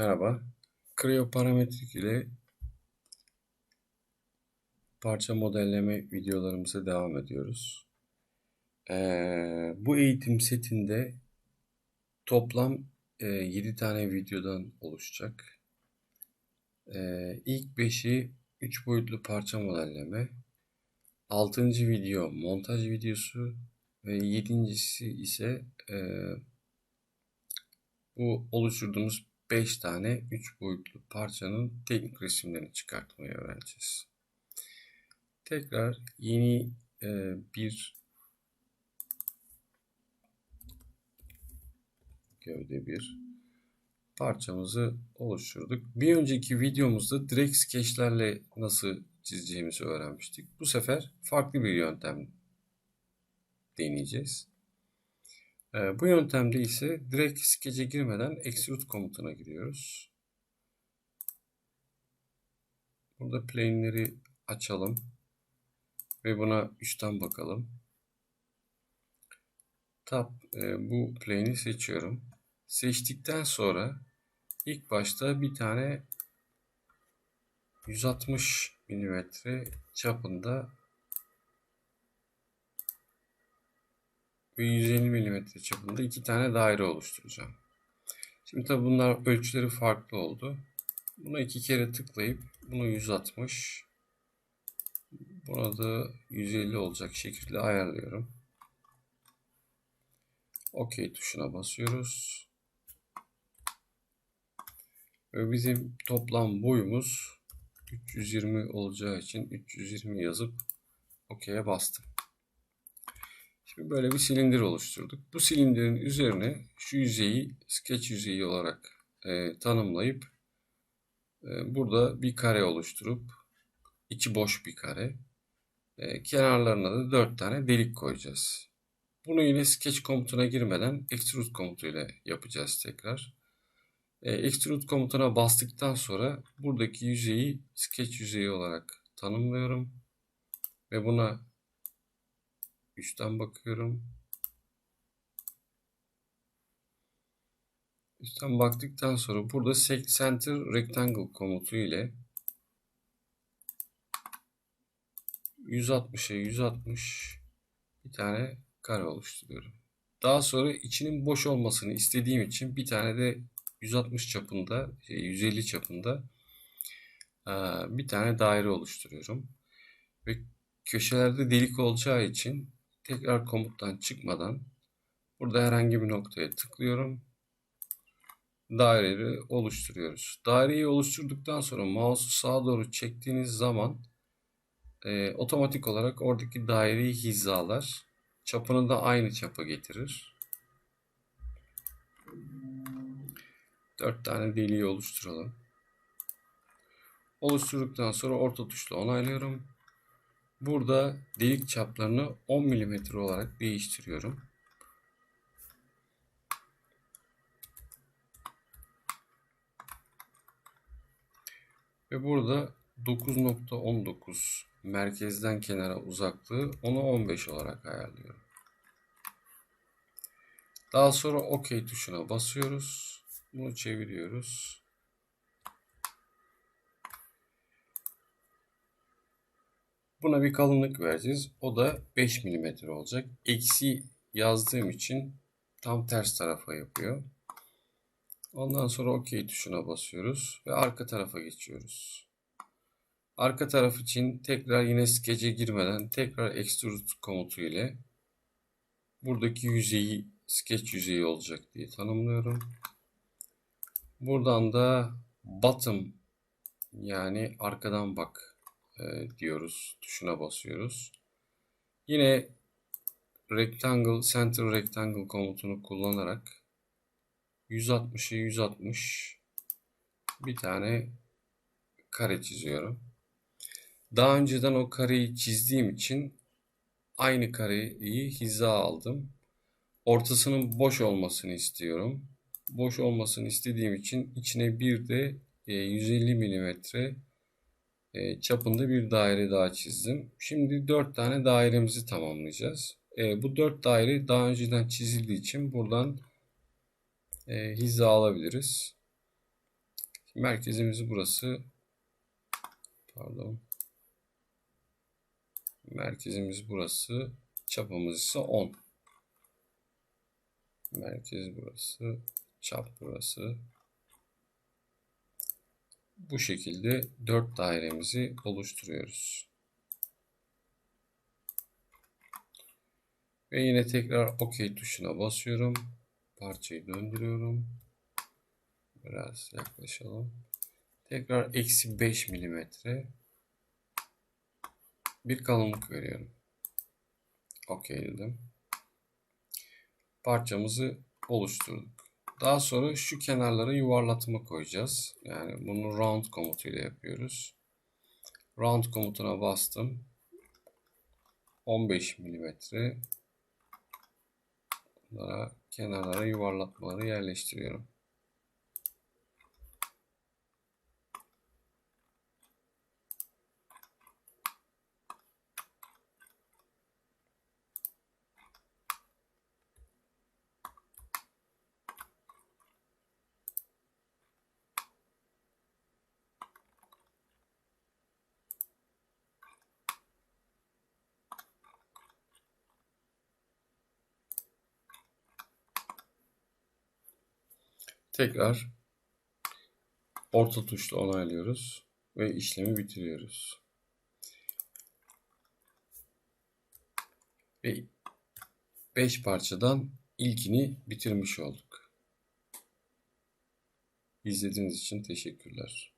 Merhaba. Creo parametrik ile parça modelleme videolarımıza devam ediyoruz. Ee, bu eğitim setinde toplam e, 7 tane videodan oluşacak. Ee, ilk 5'i 3 boyutlu parça modelleme. 6. video montaj videosu ve 7.si ise e, bu oluşturduğumuz 5 tane 3 boyutlu parçanın teknik resimlerini çıkartmayı öğreneceğiz. Tekrar yeni e, bir gövde bir parçamızı oluşturduk. Bir önceki videomuzda direkt skeçlerle nasıl çizeceğimizi öğrenmiştik. Bu sefer farklı bir yöntem deneyeceğiz. Ee, bu yöntemde ise direkt skece girmeden extrude komutuna giriyoruz. Burada plane'leri açalım ve buna üstten bakalım. Tab e, bu plane'i seçiyorum. Seçtikten sonra ilk başta bir tane 160 mm çapında ve 150 mm çapında iki tane daire oluşturacağım. Şimdi tabi bunlar ölçüleri farklı oldu. Buna iki kere tıklayıp bunu 160 buna da 150 olacak şekilde ayarlıyorum. OK tuşuna basıyoruz. Ve bizim toplam boyumuz 320 olacağı için 320 yazıp OK'ye bastım. Şimdi böyle bir silindir oluşturduk. Bu silindirin üzerine şu yüzeyi sketch yüzeyi olarak e, tanımlayıp e, burada bir kare oluşturup içi boş bir kare. E, kenarlarına da 4 tane delik koyacağız. Bunu yine sketch komutuna girmeden extrude komutuyla yapacağız tekrar. E, extrude komutuna bastıktan sonra buradaki yüzeyi sketch yüzeyi olarak tanımlıyorum. Ve buna üstten bakıyorum. Üstten baktıktan sonra burada center rectangle komutu ile 160'a 160 bir tane kare oluşturuyorum. Daha sonra içinin boş olmasını istediğim için bir tane de 160 çapında, 150 şey, çapında bir tane daire oluşturuyorum. Ve köşelerde delik olacağı için tekrar komuttan çıkmadan burada herhangi bir noktaya tıklıyorum. Daireyi oluşturuyoruz. Daireyi oluşturduktan sonra mouse'u sağa doğru çektiğiniz zaman e, otomatik olarak oradaki daireyi hizalar. Çapını da aynı çapa getirir. 4 tane deliği oluşturalım. Oluşturduktan sonra orta tuşla onaylıyorum. Burada delik çaplarını 10 mm olarak değiştiriyorum. Ve burada 9.19 merkezden kenara uzaklığı onu 15 olarak ayarlıyorum. Daha sonra OK tuşuna basıyoruz. Bunu çeviriyoruz. Buna bir kalınlık vereceğiz. O da 5 mm olacak. Eksi yazdığım için tam ters tarafa yapıyor. Ondan sonra OK tuşuna basıyoruz ve arka tarafa geçiyoruz. Arka taraf için tekrar yine skece girmeden tekrar extrude komutu ile buradaki yüzeyi sketch yüzeyi olacak diye tanımlıyorum. Buradan da bottom yani arkadan bak e, diyoruz. Tuşuna basıyoruz. Yine rectangle, center rectangle komutunu kullanarak 160'ı 160 bir tane kare çiziyorum. Daha önceden o kareyi çizdiğim için aynı kareyi hiza aldım. Ortasının boş olmasını istiyorum. Boş olmasını istediğim için içine bir de 150 e, milimetre e, çapında bir daire daha çizdim. Şimdi 4 tane dairemizi tamamlayacağız. E, bu 4 daire daha önceden çizildiği için buradan e, hiza alabiliriz. Merkezimiz burası. Pardon. Merkezimiz burası. Çapımız ise 10. Merkez burası. Çap burası. Bu şekilde 4 dairemizi oluşturuyoruz. Ve yine tekrar OK tuşuna basıyorum. Parçayı döndürüyorum. Biraz yaklaşalım. Tekrar eksi 5 milimetre bir kalınlık veriyorum. OK dedim. Parçamızı oluşturduk. Daha sonra şu kenarlara yuvarlatma koyacağız. Yani bunu round komutuyla yapıyoruz. Round komutuna bastım. 15 milimetre kenarlara yuvarlatmaları yerleştiriyorum. Tekrar orta tuşla onaylıyoruz ve işlemi bitiriyoruz. Ve 5 parçadan ilkini bitirmiş olduk. İzlediğiniz için teşekkürler.